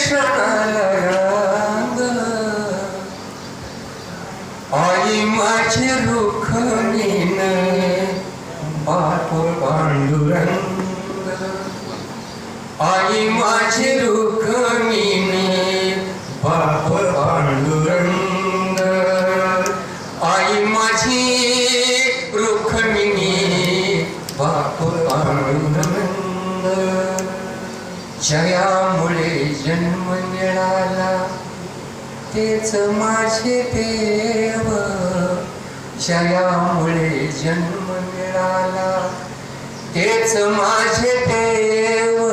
दर्शनाला आई माझी रुखमीन बाप पांडुरंग. आई माझी रुखमीन बाप पांडुरंग. आई माझी रुखमिनी बाप पांडुरंग. जन्म मिळाला तेच माझे देव. जयामुळे जन्म मिळाला तेच माझे देव.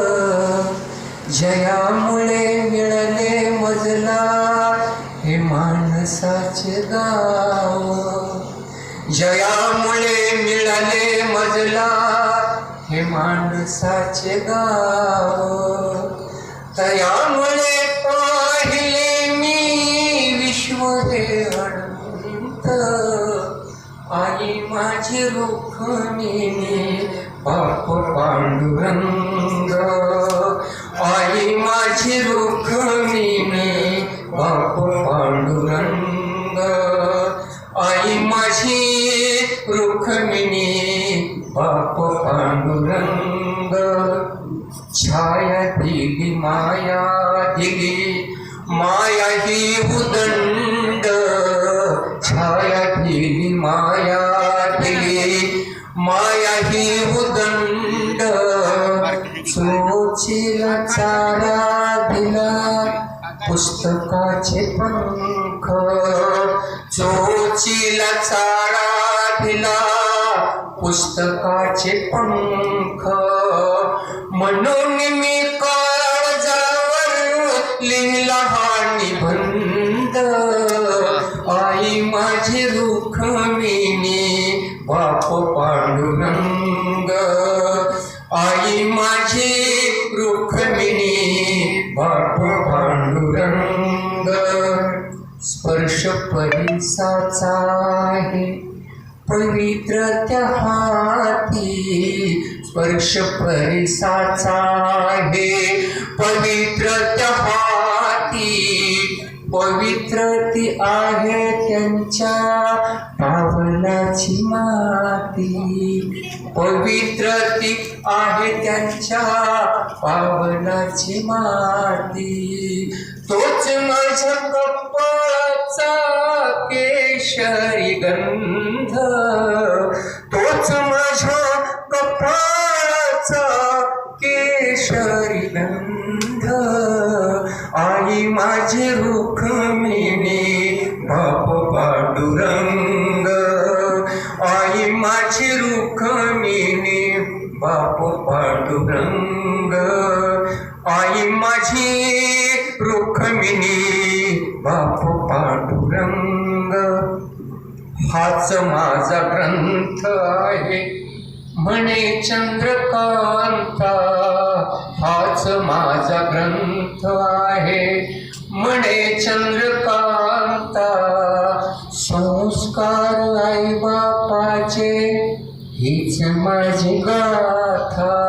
जयामुळे मिळाले मजला हे माणसाचे गाव. जयामुळे मिळाले मजला हे माणसाचे गाव. दयामुळे पाहिले मी विश्व हे अनंत आई माझी रुक्मिणी बाप पांडुरंग आई माझी रुक्मिणी बाप पांडुरंग आई माझी रुक्मिणी पाप पांडुरंग छाया दिली माया दिली माया ही उदंड छाया दिली माया दिली माया ही उदंड चोचीला चारा दिला पुस्तकाचे पंख चोचीला चारा दिला पुस्तकाचे पंख. म्हणून मी काळजावर लिहिला हा निबंध आई माझी रुखमिनी बाप पांडुरंग आई माझी रुखमिनी बाप पांडुरंग स्पर्श परिसाचा आहे. पवित्र त्या हाती. स्पर्श परिसाचा आहे. पवित्र त्या हाती. पवित्र ती आहे त्यांच्या पावलाची माती. पवित्र ती आहे त्यांच्या पावलाची माती. तोच माझ्या कपाळाचा केशरी गंध. तोच माझ्या कपाळाचा केशरी गंध. आई माझी रुक्मिणी बाप पांडुरंग. आई माझी रुक्मिणी बाप पांडुरंग. आई माझी पद्मिनी बाप पांडुरंग. हाच माझा ग्रंथ आहे. म्हणे चंद्रकांता हाच माझा ग्रंथ आहे. म्हणे चंद्रकांता संस्कार आई बापाचे हीच माझी गाथा.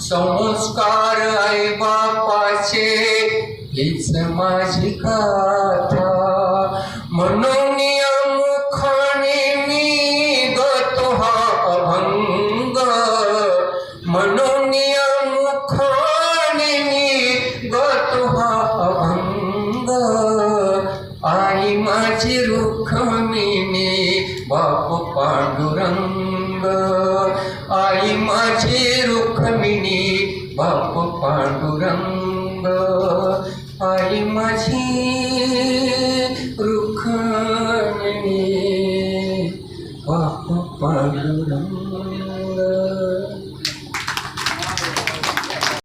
संस्कार आई बापाचे हीच माझी गाथा. म्हणून मुखाने मी गतो हा अभंग. म्हणून मुखाने मी गतो हा अभंग. आई माझी रुक्मिणी बाप पांडुरंग. आई माझी रुक्मिणी बाप पांडुरंग. आई माझी